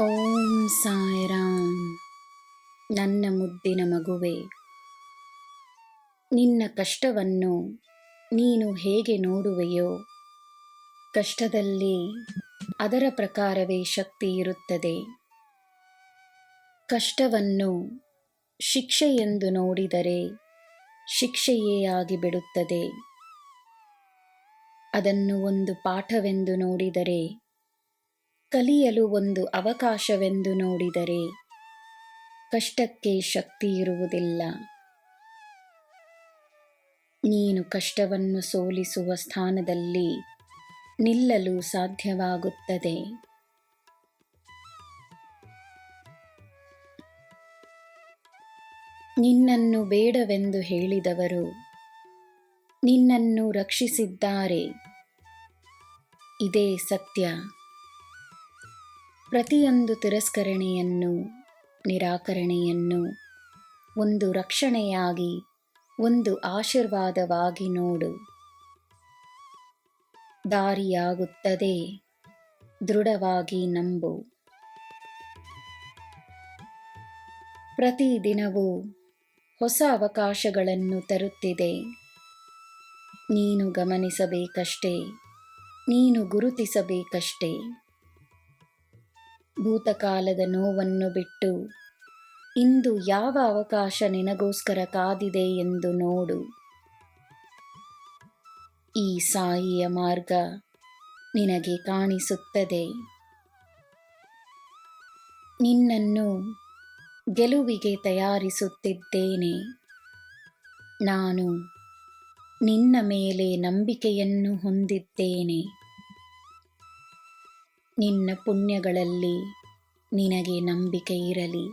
ಓಂ ಸಾಯಿರಾಮ್. ನನ್ನ ಮುದ್ದಿನ ಮಗುವೆ, ನಿನ್ನ ಕಷ್ಟವನ್ನು ನೀನು ಹೇಗೆ ನೋಡುವೆಯೋ, ಕಷ್ಟದಲ್ಲಿ ಅದರ ಪ್ರಕಾರವೇ ಶಕ್ತಿ ಇರುತ್ತದೆ. ಕಷ್ಟವನ್ನು ಶಿಕ್ಷೆ ಎಂದು ನೋಡಿದರೆ ಶಿಕ್ಷೆಯೇ ಆಗಿಬಿಡುತ್ತದೆ. ಅದನ್ನು ಒಂದು ಪಾಠವೆಂದು ನೋಡಿದರೆ ಕಲಿಯಲು ಒಂದು ಅವಕಾಶವೆಂದು ನೋಡಿದರೆ ಕಷ್ಟಕ್ಕೆ ಶಕ್ತಿ ಇರುವುದಿಲ್ಲ. ನೀನು ಕಷ್ಟವನ್ನು ಸೋಲಿಸುವ ಸ್ಥಾನದಲ್ಲಿ ನಿಲ್ಲಲು ಸಾಧ್ಯವಾಗುತ್ತದೆ. ನಿನ್ನನ್ನು ಬೇಡವೆಂದು ಹೇಳಿದವರು ನಿನ್ನನ್ನು ರಕ್ಷಿಸಿದ್ದಾರೆ. ಇದೇ ಸತ್ಯ. ಪ್ರತಿಯೊಂದು ತಿರಸ್ಕರಣೆಯನ್ನು, ನಿರಾಕರಣೆಯನ್ನು, ಒಂದು ರಕ್ಷಣೆಯಾಗಿ, ಒಂದು ಆಶೀರ್ವಾದವಾಗಿ ನೋಡು. ದಾರಿಯಾಗುತ್ತದೆ, ದೃಢವಾಗಿ ನಂಬು. ಪ್ರತಿದಿನವೂ ಹೊಸ ಅವಕಾಶಗಳನ್ನು ತರುತ್ತಿದೆ. ನೀನು ಗಮನಿಸಬೇಕಷ್ಟೇ, ನೀನು ಗುರುತಿಸಬೇಕಷ್ಟೇ. ಭೂತಕಾಲದ ನೋವನ್ನು ಬಿಟ್ಟು. ಇಂದು ಯಾವ ಅವಕಾಶ ನಿನಗೋಸ್ಕರ ಕಾದಿದೆ ಎಂದು ನೋಡು. ಈ ಸಾಯಿಯ ಮಾರ್ಗ ನಿನಗೆ ಕಾಣಿಸುತ್ತದೆ. ನಿನ್ನನ್ನು ಗೆಲುವಿಗೆ ತಯಾರಿಸುತ್ತಿದ್ದೇನೆ. ನಾನು ನಿನ್ನ ಮೇಲೆ ನಂಬಿಕೆಯನ್ನು ಹೊಂದಿದ್ದೇನೆ. ನಿನ್ನ ಪುಣ್ಯಗಳಲ್ಲಿ ನಿನಗೆ ನಂಬಿಕೆ ಇರಲಿ.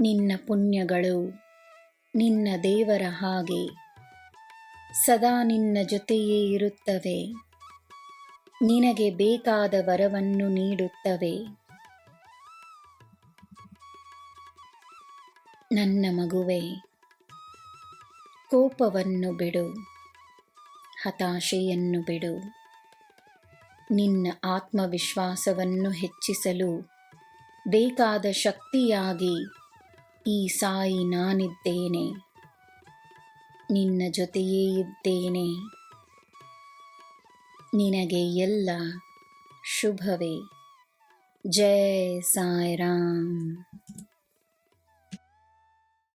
ನಿನ್ನ ಪುಣ್ಯಗಳು ನಿನ್ನ ದೇವರ ಹಾಗೆ ಸದಾ ನಿನ್ನ ಜೊತೆಯೇ ಇರುತ್ತವೆ. ನಿನಗೆ ಬೇಕಾದ ವರವನ್ನು ನೀಡುತ್ತವೆ. ನನ್ನ ಮಗುವೆ, ಕೋಪವನ್ನು ಬಿಡು, ಹತಾಶೆಯನ್ನು ಬಿಡು. ನಿನ್ನ ಆತ್ಮವಿಶ್ವಾಸವನ್ನು ಹೆಚ್ಚಿಸಲು ಬೇಕಾದ ಶಕ್ತಿಯಾಗಿ ಈ ಸಾಯಿ ನಾನಿದ್ದೇನೆ. ನಿನ್ನ ಜೊತೆಯೇ ಇದ್ದೇನೆ. ನಿನಗೆ ಎಲ್ಲ ಶುಭವೇ. ಜಯ ಸಾಯಿರಾಮ್.